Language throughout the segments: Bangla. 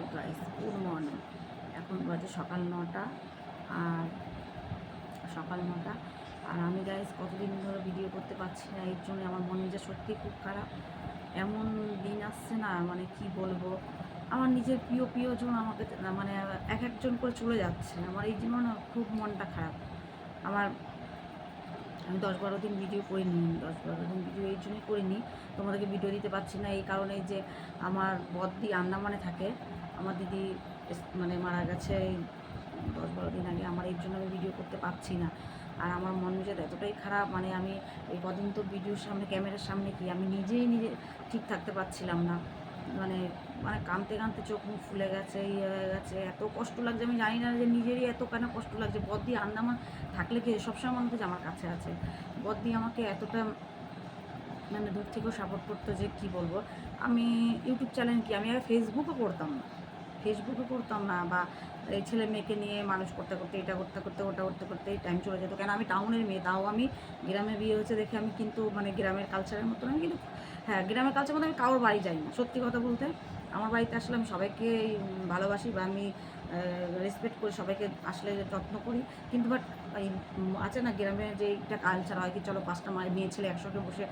আপ গাইস গুড মর্নিং এখন বাজে সকাল নটা আর সকাল নটা। আর আমি গাইস কতদিন ধরে ভিডিও করতে পারছি না, এর জন্য আমার মন মেজাজ সত্যি খুব খারাপ। এমন দিন আসছে না মানে কি বলব? আমার নিজের প্রিয় প্রিয়জন আমাকে মানে এক একজন করে চলে যাচ্ছে। আমার এই জন্য না খুব মনটা খারাপ। আমার আমি দশ বারো দিন ভিডিও করে নিই দশ বারো দিন ভিডিও এই জন্যই করিনি। তোমাদেরকে ভিডিও দিতে পারছি না, এই কারণে যে আমার বদ্দি আন্দামানে থাকে। আমার দিদি মানে মারা গেছে এই দশ বারো দিন আগে, আমার এই জন্য আমি ভিডিও করতে পারছি না। আর আমার মন মেজাজ এতটাই খারাপ মানে আমি এই কদিন তো ভিডিওর সামনে, ক্যামেরার সামনে কি, আমি নিজেই নিজে ঠিক থাকতে পারছিলাম না। মানে মানে কাঁদতে কাঁদতে চোখ মুখ ফুলে গেছে ইয়ে হয়ে গেছে, এত কষ্ট লাগছে, আমি জানি না যে নিজেরই এত কেন কষ্ট লাগছে। বদ্দি আন্দামান থাকলে কি সবসময় মনে যে আমার কাছে আছে? বদ্দি আমাকে এতটা মানে দূর থেকেও সাপোর্ট করতো যে কি বলব? আমি ইউটিউব চ্যানেল কি, আমি আগে ফেসবুকও করতাম না। ফেসবুকে করতাম না বা এই ছেলে মেয়েকে নিয়ে মানুষ করতে করতে, এটা করতে করতে, ওটা করতে করতে টাইম চলে যেত। কেন আমি টাউনের মেয়ে, তাও আমি গ্রামে বিয়ে হয়েছে দেখে আমি কিন্তু মানে গ্রামের কালচারের মতন আমি কিন্তু হ্যাঁ গ্রামের কালচার মতো আমি কারোর বাড়ি যাই না। সত্যি কথা বলতে আমার বাড়িতে আসলে আমি সবাইকে ভালোবাসি বা আমি রেসপেক্ট করি, সবাইকে আসলে যত্ন করি। কিন্তু বাট এই আছে না গ্রামে যে একটা কালচার হয় কি চলো পাঁচটা মায়ের মেয়ে ছেলে একসঙ্গে বসে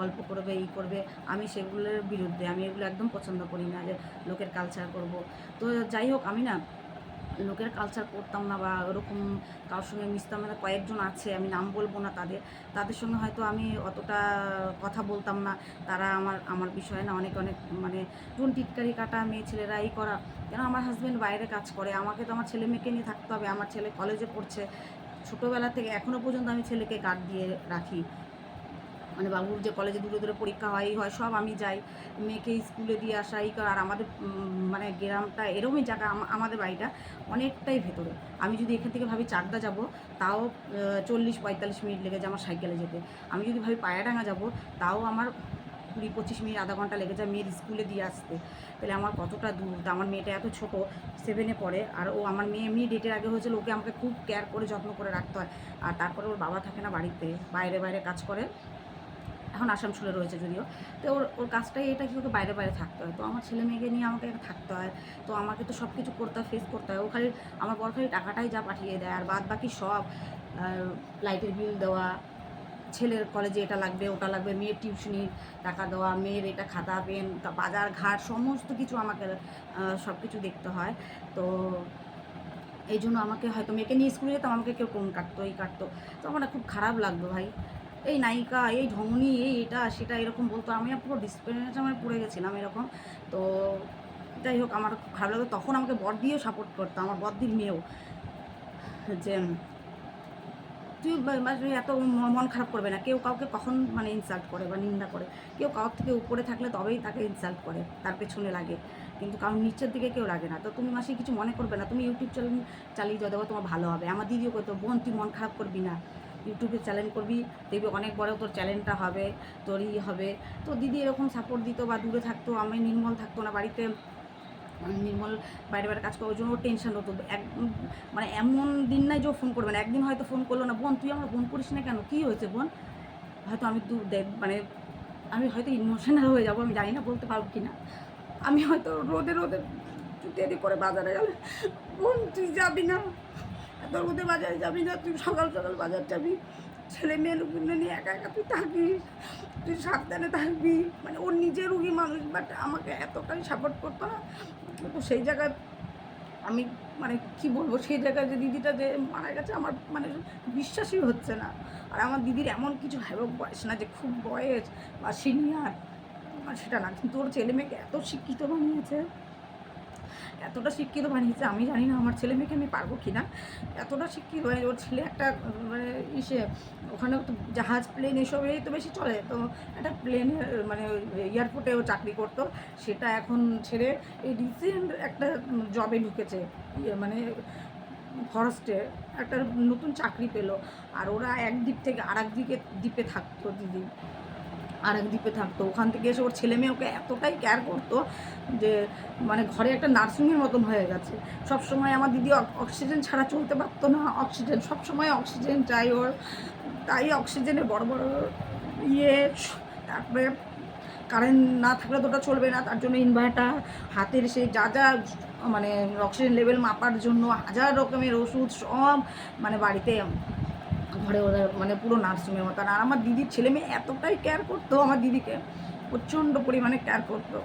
গল্প করবে এই করবে। আমি সেগুলোর বিরুদ্ধে, আমি এগুলো একদম পছন্দ করি না যে লোকের কালচার করব। তো যাই হোক, আমি না লোকের কালচার করতাম না বা ওরকম কারোর সঙ্গে মিশতাম না, কয়েকজন আছে, আমি নাম বলব না তাদের। তাদের সঙ্গে হয়তো আমি অতটা কথা বলতাম না। তারা আমার আমার বিষয়ে না অনেক অনেক মানে টুন টিটকারি কাটা মেয়ে ছেলেরা এই করা। কেন আমার হাজব্যান্ড বাইরে কাজ করে, আমাকে তো আমার ছেলে মেয়েকে নিয়ে থাকতে হবে, আমার ছেলে কলেজে পড়ছে। ছোটোবেলা থেকে এখনও পর্যন্ত আমি ছেলেকে গার্ড দিয়ে রাখি। মানে বাবুর যে কলেজে দূরে দূরে পরীক্ষা হয় এই হয় সব আমি যাই। মেয়েকে স্কুলে দিয়ে আসা এই আর আমাদের মানে গ্রামটা এরকমই জায়গা আম- আমাদের বাড়িটা অনেকটাই ভেতরে। আমি যদি এখান থেকে ভাবি চাকদা যাব, তাও চল্লিশ পঁয়তাল্লিশ মিনিট লেগে যায় আমার সাইকেলে যেতে। আমি যদি ভাবি পায়রাডাঙ্গা যাব, তাও আমার কুড়ি পঁচিশ মিনিট, আধা ঘণ্টা লেগে যায় মেয়ের স্কুলে দিয়ে আসতে। তাহলে আমার কতটা দূর? আমার মেয়েটা এত ছোট সেভেনে পড়ে, আর ও আমার মেয়ে এমনি ডেটের আগে হয়েছিল ওকে আমাকে খুব কেয়ার করে, যত্ন করে রাখতে হয়। আর তারপরে ওর বাবা থাকে না বাড়িতে, বাইরে বাইরে কাজ করে। এখন আসানসোলে রয়েছে যদিও। তো ওর ওর কাজটাই এটা কি ওকে বাইরে বাইরে থাকতে হয়। তো আমার ছেলে মেয়েকে নিয়ে আমাকে থাকতে হয়। তো আমাকে তো সব কিছু করতে হয় ফেস করতে হয়। ও খালি, আমার বর খালি টাকাটাই যা পাঠিয়ে দেয়। আর বাদ বাকি সব লাইটের বিল দেওয়া, ছেলের কলেজে এটা লাগবে, ওটা লাগবে, মেয়ের টিউশনির টাকা দেওয়া, মেয়ের এটা খাতা পেন বাজার ঘাট, সমস্ত কিছু আমাকে সব কিছু দেখতে হয়। তো এই জন্য আমাকে হয়তো মেয়েকে নিয়ে স্কুলে যেতাম, আমাকে কেউ কোন কাটতো এই কাটতো। তো আমার খুব খারাপ লাগতো ভাই। এই নায়িকা, এই ঢঙ্গনি এই এটা, সেটা এরকম বলতো। আমি পুরো ডিসপ্লেনে পড়ে গেছিলাম এরকম। তো যাই হোক, আমার খুব খারাপ লাগতো। তখন আমাকে বর দিয়েও সাপোর্ট করতো, আমার বদ্দির মেয়েও। যে, তুই এত মন খারাপ করবে না। কেউ কাউকে কখন মানে ইনসাল্ট করে বা নিন্দা করে। কেউ কারোর থেকে উপরে থাকলে তবেই তাকে ইনসাল্ট করে, তার পেছনে লাগে। কিন্তু কারণ নিচের দিকে কেউ লাগে না। তো তুমি মাসে কিছু মনে করবে না। তুমি ইউটিউব চ্যানেল চালিয়ে যাও তোমার ভালো হবে। আমার দিদিও কইতো বোন, তুই মন খারাপ করবি না। ইউটিউবে চ্যানেল করবি দেখবি অনেক বড় তোর চ্যানেলটা হবে তোর ই হবে। তো দিদি এরকম সাপোর্ট দিত বা দূরে থাকতো আমি নির্মল থাকতো না বাড়িতে। উম, নির্মল বাইরে বাইরে কাজ করার জন্য টেনশন হতো। এক মানে এমন দিন নাই যে ফোন করবে না। একদিন হয়তো ফোন করল না বোন তুই আমার ফোন করিস না কেন? কী হয়েছে বোন? হয়তো আমি দু মানে আমি হয়তো ইমোশনাল হয়ে যাব আমি জানি না বলতে পারব কি না আমি হয়তো রোদে রোদে দেরি করে বাজারে গেলে বোন তুই যাবি না? এত রোদে বাজারে যাবি না, তুই সকাল সকাল বাজার যাবি। ছেলে মেয়ে লোকগুলো নিয়ে একা একা তুই থাকিস, তুই সাবধানে থাকবি। মানে ওর নিজের রুগী মানুষ বাট আমাকে এতটাই সাপোর্ট করতো না। তো সেই জায়গায় আমি মানে কি বলব, সেই জায়গায় যে দিদিটা যে মারা গেছে, আমার মানে বিশ্বাসই হচ্ছে না। আর আমার দিদির এমন কিছু হ্যাবক বয়স না যে খুব বয়স বা সিনিয়র সেটা না। কিন্তু ওর ছেলে মেয়েকে এত শিক্ষিত বানিয়েছে। এতটা শিক্ষিত বানিয়েছে, আমি জানি না আমার ছেলে মেয়েকে আমি পারব কি না এতটা শিক্ষিত হয় ওর ছেলে একটা মানে ইসে, ওখানে তো জাহাজ প্লেন এসবেই তো বেশি চলে, তো একটা প্লেনে মানে এয়ারপোর্টে ও চাকরি করতো, সেটা এখন ছেড়ে এই রিসেন্ট একটা জবে ঢুকেছে ইয়ে মানে ফরেস্টে একটা নতুন চাকরি পেল, আর ওরা এক দ্বীপ থেকে আর দিকে, দ্বীপে থাকতো দিদি। আর এক দ্বীপে থাকতো। ওখান থেকে এসে ওর ছেলে মেয়ে ওকে এতটাই কেয়ার করতো যে মানে ঘরে একটা নার্সিংয়ের মতন হয়ে গেছে। সব সময় আমার দিদি অক- অক্সিজেন ছাড়া চলতে পারতো না। অক্সিজেন সব সময় অক্সিজেন চাই ওর। তাই অক্সিজেনে বড় বড় ইয়ে তারপরে কারেন্ট না থাকলে তো ওটা চলবে না। তার জন্য ইনভার্টার হাতের সেই যা যা মানে অক্সিজেন লেভেল মাপার জন্য হাজার রকমের ওষুধ, সব মানে বাড়িতে ঘরে ওদের মানে পুরো নার্সিংয়ের মতন আর আমার দিদির ছেলে মেয়ে এতটাই কেয়ার করতো আমার দিদিকে। প্রচণ্ড পরিমাণে কেয়ার করতো।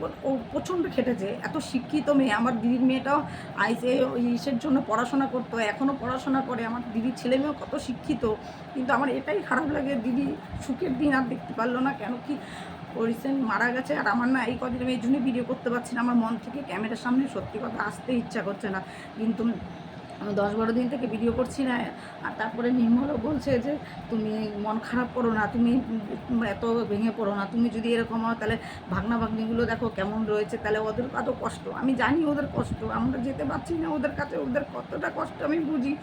ও- ও প্রচণ্ড খেটেছে, এত শিক্ষিত মেয়ে। আমার দিদির মেয়েটাও আইসে ওই ইসের জন্য পড়াশোনা করতো এখনও পড়াশোনা করে। আমার দিদির ছেলে মেয়েও কত শিক্ষিত। কিন্তু আমার এটাই খারাপ লাগে, দিদি সুখের দিন আর দেখতে পারল না কেন কি ও রিসেন্ট মারা গেছে। আর আমার না এই কদিন আমি এই জন্যই ভিডিও করতে পারছি না। আমার মন থেকে ক্যামেরার সামনে সত্যি কথা আসতে ইচ্ছা করছে না। কিন্তু আমি দশ বারো দিন থেকে ভিডিও করছি না। আর তারপরে নির্মলও বলছে যে, তুমি মন খারাপ করো না, তুমি এত ভেঙে পড়ো না। তুমি যদি এরকম হও তাহলে ভাগনা ভাগ্নিগুলো দেখো কেমন রয়েছে। তাহলে ওদের কত কষ্ট? আমি জানি ওদের কষ্ট, আমরা যেতে পারছি না ওদের কাছে, ওদের কতটা কষ্ট আমি বুঝি।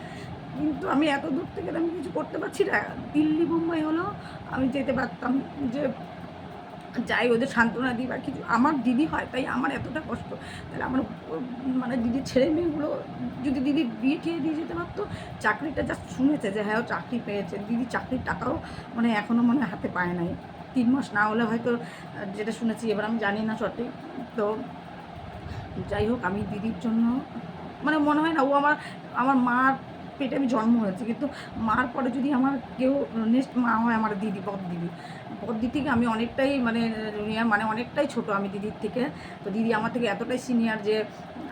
কিন্তু আমি এত দূর থেকে আমি কিছু করতে পারছি না। দিল্লি মুম্বাই হলো, আমি যেতে পারতাম যে যাই ওদের সান্ত্বনা দিই বা কিছু। আমার দিদি হয়, তাই আমার এতটা কষ্ট। তাহলে আমার মানে দিদির ছেলে মেয়েগুলো যদি দিদি বিয়ে টিয়ে দিয়ে যেতে পারতো, চাকরিটা জাস্ট শুনেছে যে হ্যাঁ ও চাকরি পেয়েছে। দিদি চাকরির টাকাও মানে এখনও মানে হাতে পায় নাই। তিন মাস না হলে হয়তো, যেটা শুনেছি, এবার আমি জানি না সঠিক। তো যাই হোক, আমি দিদির জন্য মানে মনে হয় না, ও আমার আমার মার পেটে আমি জন্ম হয়েছে, কিন্তু মার পরে যদি আমার কেউ নেক্সট মা হয় আমার দিদি বদ দিদি। বদ দিদি থেকে আমি অনেকটাই মানে মানে অনেকটাই ছোট আমি দিদির থেকে। তো দিদি আমার থেকে এতটাই সিনিয়র যে,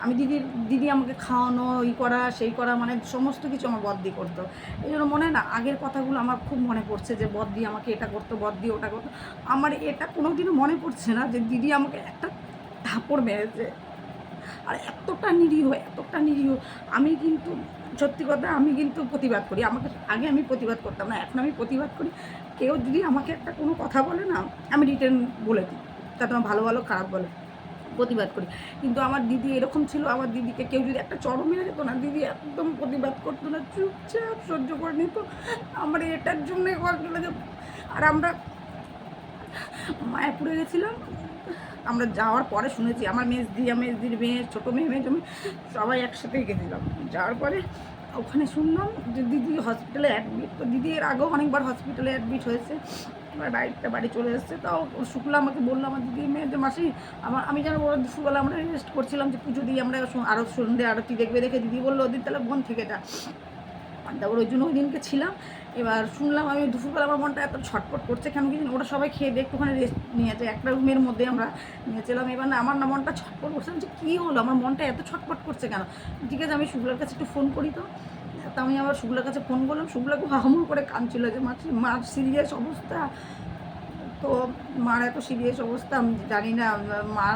আমি দিদির, দিদি আমাকে খাওয়ানো, ই করা, সেই করা মানে সমস্ত কিছু আমার বদ্দি করতো। এই জন্য মনে না, আগের কথাগুলো আমার খুব মনে পড়ছে যে বদ্দি আমাকে এটা করতো বদ্দি ওটা করতো। আমার এটা কোনোদিনও মনে পড়ছে না যে দিদি আমাকে একটা থাপড় মেরেছে। আর এতটা নিরীহ এতটা নিরীহ। আমি কিন্তু, সত্যি কথা, আমি কিন্তু প্রতিবাদ করি। আমাকে আগে আমি প্রতিবাদ করতাম না, এখন আমি প্রতিবাদ করি। কেউ যদি আমাকে একটা কোনো কথা বলে না, আমি রিটার্ন বলে দিই। তা তোমার ভালো ভালো, খারাপ বলে প্রতিবাদ করি। কিন্তু আমার দিদি এরকম ছিল, আমার দিদিকে কেউ যদি একটা চরম মেরে যেত না, দিদি একদম প্রতিবাদ করতো না, চুপচাপ সহ্য করে নিত। আমার এটার জন্য কষ্ট লাগে আর আমরা মায়াপুরে গেছিলাম আমরা যাওয়ার পরে শুনেছি, আমার মেজদি মেজদির মেয়ে, ছোটো মেয়ে মেয়ে মেয়ে, সবাই একসাথেই গেছিলাম। যাওয়ার পরে ওখানে শুনলাম যে দিদি হসপিটালে অ্যাডমিট তো দিদি এর আগেও অনেকবার হসপিটালে অ্যাডমিট হয়েছে। এবার বাড়িতে বাড়ি চলে এসেছে। তাও শুক্লা আমাকে বলল, আমার দিদি, মেয়ে যে মাসি, আমার, আমি যেন ওরা দুপুরবেলা আমরা রেস্ট করছিলাম যে পুজো দিয়ে আমরা আরও সন্ধ্যে আরতি দেখবে দেখে দিদি বলল, ওদিন তাহলে বোন থেকে যা। তারপর ওই জন্য ওই দিনকে ছিলাম। এবার শুনলাম আমি দুপুরবেলা আমার মনটা এত ছটপট করছে কেন কি ওরা সবাই খেয়ে দিয়ে একটুখানি রেস্ট নিয়েছে একটা রুমের মধ্যে আমরা নিয়েছিলাম। এবার না, আমার না মনটা ছটপট করছে যে কী হলো, আমার মনটা এত ছটপট করছে কেন? ঠিক আছে, আমি শুক্লার কাছে একটু ফোন করি তো। তা আমি আবার শুক্লার কাছে ফোন করলাম খুব হাহমুল করে কাঁদছিল যে মাছ মার সিরিয়াস অবস্থা? তো মার এত সিরিয়াস অবস্থা, আমি জানি না, মা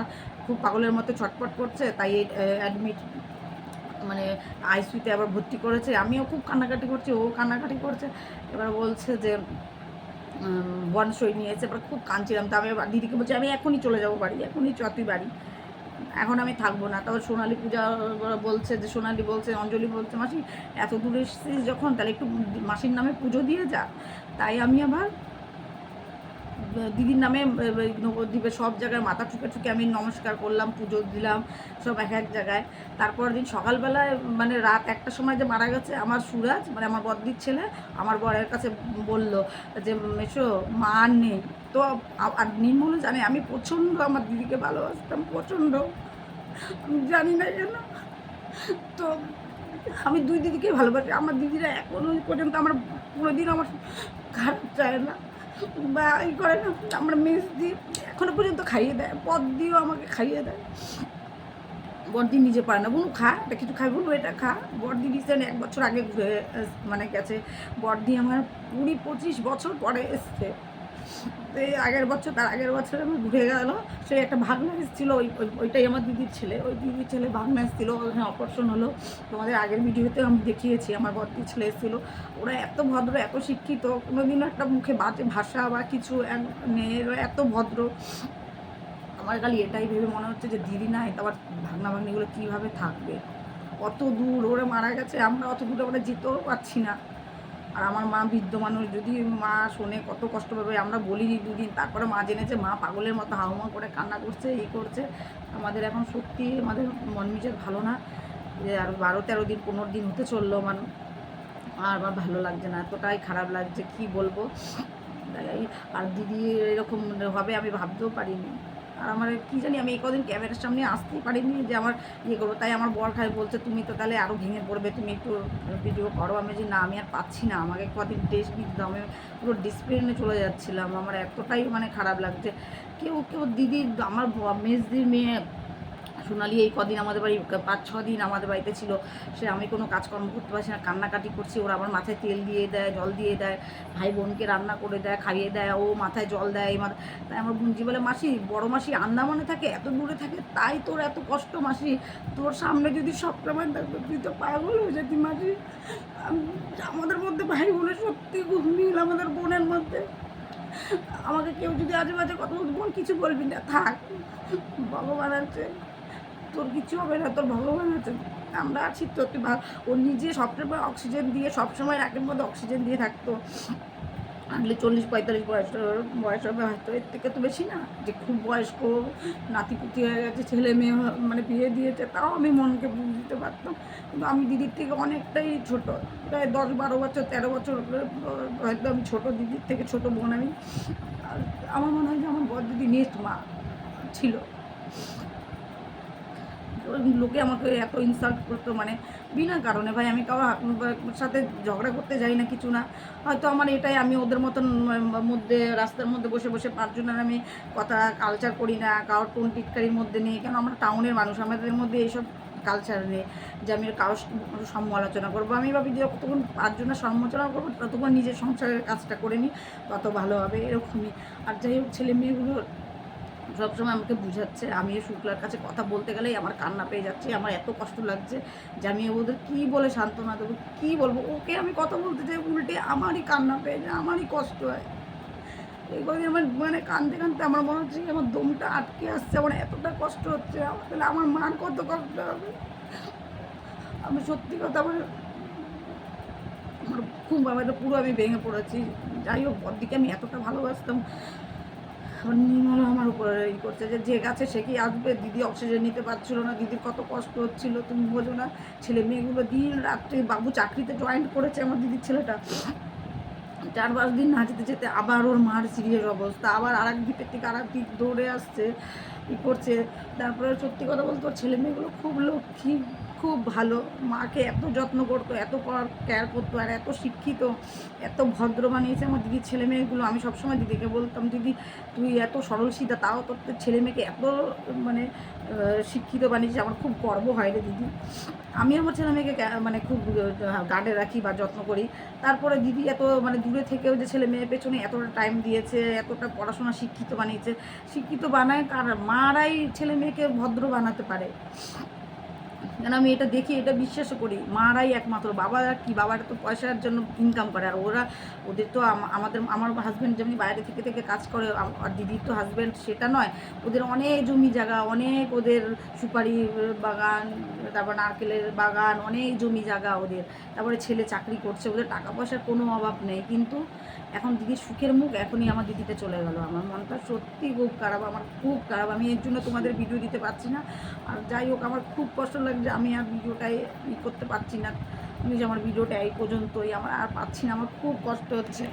খুব পাগলের মতো ছটপট করছে, তাই অ্যাডমিট মানে আইসিউতে আবার ভর্তি করেছে। আমিও খুব কান্নাকাটি করছি, ও কান্নাকাটি করছে। এবার বলছে যে বনসই নিয়েছে। এবার খুব কাঁদছিলাম। তা আমি দিদিকে বলছি, আমি এখনই চলে যাব বাড়ি, এখনই চ, তুই বাড়ি। এখন আমি থাকব না। তারপর সোনালি পূজা বলছে যে, সোনালি বলছে, অঞ্জলি বলছে, মাসি, এত দূরে এসেছিস যখন? তাহলে একটু মাসির নামে পুজো দিয়ে যা। তাই আমি আবার দিদির নামে নবদ্বীপে সব জায়গায় মাথা ঠুকে ঠুকে আমি নমস্কার করলাম, পুজো দিলাম, সব এক এক জায়গায়। তারপর দিন সকালবেলায় মানে রাত একটার সময় যে মারা গেছে, আমার সুরাজ মানে আমার বদ্দির ছেলে, আমার বরের কাছে বলল যে, মেশো, মা আর নেই। তো আর নির্মলও জানে, আমি প্রচণ্ড আমার দিদিকে ভালোবাসতাম, প্রচণ্ড। জানি না কেন। তো আমি দুই দিদিকে ভালোবাসি, আমার দিদিরা এখনও পর্যন্ত আমার কোনোদিন আমার খারাপ চায় না। বা ই করে না, আমরা মেস দিই এখনও পর্যন্ত খাইয়ে দেয়, পদ দিয়েও আমাকে খাইয়ে দেয়। বড়দি নিজে পারে না, বলুন খা এটা কিছু খাই, বলুন এটা খা। বড়দি রিসেন্ট এক বছর আগে ঘুরে মানে গেছে। বড়দি আমার কুড়ি পঁচিশ বছর পরে এসছে। তো এই আগের বছর, তার আগের বছর আমি ঘুরে গেল। সে একটা ভাগনা এসেছিল, ওই, ওই- ওইটাই আমার দিদির ছেলে। ওই দিদির ছেলে ভাগনা এসেছিল, ওখানে অপারেশন হলো। তোমাদের আগের ভিডিওতে আমি দেখিয়েছি, আমার বড়দির ছেলে এসেছিল। ওরা এত ভদ্র, এত শিক্ষিত, কোনোদিনও একটা মুখে বাজে ভাষা বা কিছু মেয়েরা এত ভদ্র। আমার খালি এটাই ভেবে মনে হচ্ছে যে, দিদি নাই তো আবার ভাগনা ভাগ্নিগুলো কীভাবে থাকবে? অত দূর ওরা মারা গেছে, আমরা অত দূরে আমরা যেতেও পারছি না। আর আমার মা বৃদ্ধ মানুষ, যদি মা শোনে কত কষ্ট পাবে, আমরা বলি দুদিন, তারপরে মা জেনেছে, মা পাগলের মতো হাউমা করে কান্না করছে, এই করছে। আমাদের এখন সত্যি আমাদের মন মেজাজ ভালো না, যে আর বারো তেরো দিন, পনেরো দিন হতে চলল আমার আর আমার ভালো লাগছে না, এতটাই খারাপ লাগছে, কি বলব? আর দিদি এরকম হবে আমি ভাবতেও পারিনি। আর আমার কী জানি, আমি এই কদিন ক্যামেরার সামনে আসতেই পারিনি যে আমার ইয়ে করব। তাই আমার বর খাই বলছে, তুমি তো তাহলে আরও ভেঙে পড়বে, তুমি একটু ভিডিও করো। আমি যে না, আমি আর পাচ্ছি না। আমাকে কদিন টেস্ট নিতে আমি পুরো ডিসপ্লিনে চলে যাচ্ছিলাম। আমার এতটাই মানে খারাপ লাগছে। কেউ কেউ দিদি, আমার মেজদির মেয়ে সোনালি এই কদিন আমাদের বাড়ি, পাঁচ ছ দিন আমাদের বাড়িতে ছিল, সে আমি কোনো কাজকর্ম করতে পারছি না, কান্নাকাটি করছি, ওরা আমার মাথায় তেল দিয়ে দেয়, জল দিয়ে দেয়, ভাই বোনকে রান্না করে দেয়, খাইয়ে দেয়, ও মাথায় জল দেয় এই তাই আমার বুঞ্জি বলে, মাসি, বড় মাসি আন্দামানে থাকে, এত দূরে থাকে, তাই তোর এত কষ্ট, মাসি, তোর সামনে যদি সবসময় থাকতো তুই তো পাগল হয়ে যেতি, মাসি। আমাদের মধ্যে ভাই বোনের সত্যি খুব মিল আমাদের বোনের মধ্যে। আমাকে কেউ যদি আজে বাজে কথা বোন, কিছু বলবি না, থাক, ভগবান আছে। তোর কিছু হবে না, তোর ভগবান আছে আমরা আছি তো তুই ও নিজে সবসময় অক্সিজেন দিয়ে সবসময় রাকের মধ্যে অক্সিজেন দিয়ে থাকতো। আনলে চল্লিশ, পঁয়তাল্লিশ বয়স বয়স হবে হয়তো, এর থেকে তো বেশি না, যে খুব বয়স্ক, নাতিপুতি হয়ে গেছে, ছেলে মেয়ে মানে বিয়ে দিয়েছে, তাও আমি মনকে বুঝ দিতে পারতাম। কিন্তু আমি দিদির থেকে অনেকটাই ছোট, প্রায় দশ, বারো বছর, তেরো বছর, হয়তো আমি ছোটো দিদির থেকে ছোট বোন আমি। আমার মনে হয় যে আমার বড় দিদি নেক্সট মা ছিল। লোকে আমাকে এত ইনসাল্ট করতো মানে বিনা কারণে। ভাই, আমি কারোর সাথে ঝগড়া করতে যাই না, কিছু না। হয়তো আমার এটাই, আমি ওদের মতন মধ্যে, রাস্তার মধ্যে বসে বসে পাঁচজনের আমি কথা কালচার করি না, কারোর টোন টিটকারির মধ্যে নেই। কেন আমরা টাউনের মানুষ, আমাদের মধ্যে এইসব কালচার নেই যে আমি কারোর সমালোচনা করব। আমি ভাবি যে যতক্ষণ পাঁচজনের সমালোচনা করব, ততক্ষণ নিজের সংসারের কাজটা করে নিই, তত ভালো হবে, এরকমই। আর যাই হোক, ছেলে মেয়েগুলো সবসময় আমাকে বুঝাচ্ছে। আমি শুক্লার কাছে কথা বলতে গেলেই আমার কান্না পেয়ে যাচ্ছে, আমার এত কষ্ট লাগছে যে আমি ওদের কী বলে সান্ত্বনা দেবো, কী বলব? ওকে আমি কথা বলতে চাই, উল্টে আমারই কান্না পেয়ে যায়, আমারই কষ্ট হয়। কদিন আমার মানে কানতে কানতে আমার মনে হচ্ছে আমার দমটা আটকে আসছে, আমার এতটা কষ্ট হচ্ছে, আমার তাহলে আমার মার কত কষ্ট হবে? আমি সত্যি কথা আমার আমার খুব আমাদের পুরো আমি ভেঙে পড়েছি। যাই হোক বদিকে আমি এতটা ভালোবাসতাম আমার নির্মল আমার উপরে ই করছে যে যে গাছে সে কি আসবে? দিদি অক্সিজেন নিতে পারছিল না, দিদির কত কষ্ট হচ্ছিল, তুমি বোঝো না। ছেলে মেয়েগুলো দিন রাত্রে বাবু চাকরিতে জয়েন করেছে আমার দিদির ছেলেটা। চার পাঁচ দিন না যেতে যেতে আবার ওর মার সিরিয়াস অবস্থা। আবার আর এক দিকের থেকে আর এক দিক দৌড়ে আসছে, ই করছে। তারপরে সত্যি কথা বলতে ওর ছেলে মেয়েগুলো খুব লক্ষ্মী। খুব ভালো। মাকে এত যত্ন করতো, এত কেয়ার করতো আর এত শিক্ষিত, এত ভদ্র বানিয়েছে আমার দিদির ছেলে মেয়েগুলো আমি সবসময় দিদিকে বলতাম, দিদি, তুই এত সরল সিধা তাও তোর তোর ছেলে মেয়েকে এত মানে শিক্ষিত বানিয়েছিস, আমার খুব গর্ব হয় রে দিদি। আমি আমার ছেলে মেয়েকে মানে খুব গার্ডে রাখি বা যত্ন করি। তারপরে দিদি এত মানে দূরে থেকেও যে ছেলে মেয়ের পেছনে এতটা টাইম দিয়েছে, এতটা পড়াশোনা শিক্ষিত বানিয়েছে, শিক্ষিত বানায় কার, মারাই ছেলে মেয়েকে ভদ্র বানাতে পারে। কেন আমি এটা দেখি, এটা বিশ্বাসও করি। মারাই একমাত্র বাবারা কি বাবারা তো পয়সার জন্য ইনকাম করে, আর ওরা, ওদের তো আমাদের, আমার হাজব্যান্ড যেমনি বাইরে থেকে থেকে কাজ করে আর দিদির তো হাজব্যান্ড সেটা নয়, ওদের অনেক জমি জায়গা, অনেক ওদের সুপারি বাগান, তারপর নারকেলের বাগান, অনেক জমি জায়গা ওদের। তারপরে ছেলে চাকরি করছে, ওদের টাকা পয়সার কোনো অভাব নেই। কিন্তু এখন দিদির সুখের মুখ এখনই আমার দিদিতে চলে গেল। আমার মনটা সত্যি খুব খারাপ, আমার খুব খারাপ। আমি এর জন্য তোমাদের ভিডিও দিতে পারছি না। আর যাই হোক, আমার খুব কষ্ট লাগছে আমি আর ভিডিওটাই করতে পারছি না। যে আমার ভিডিওটা এই পর্যন্তই, আমার আর পাচ্ছি না, আমার খুব কষ্ট হচ্ছে।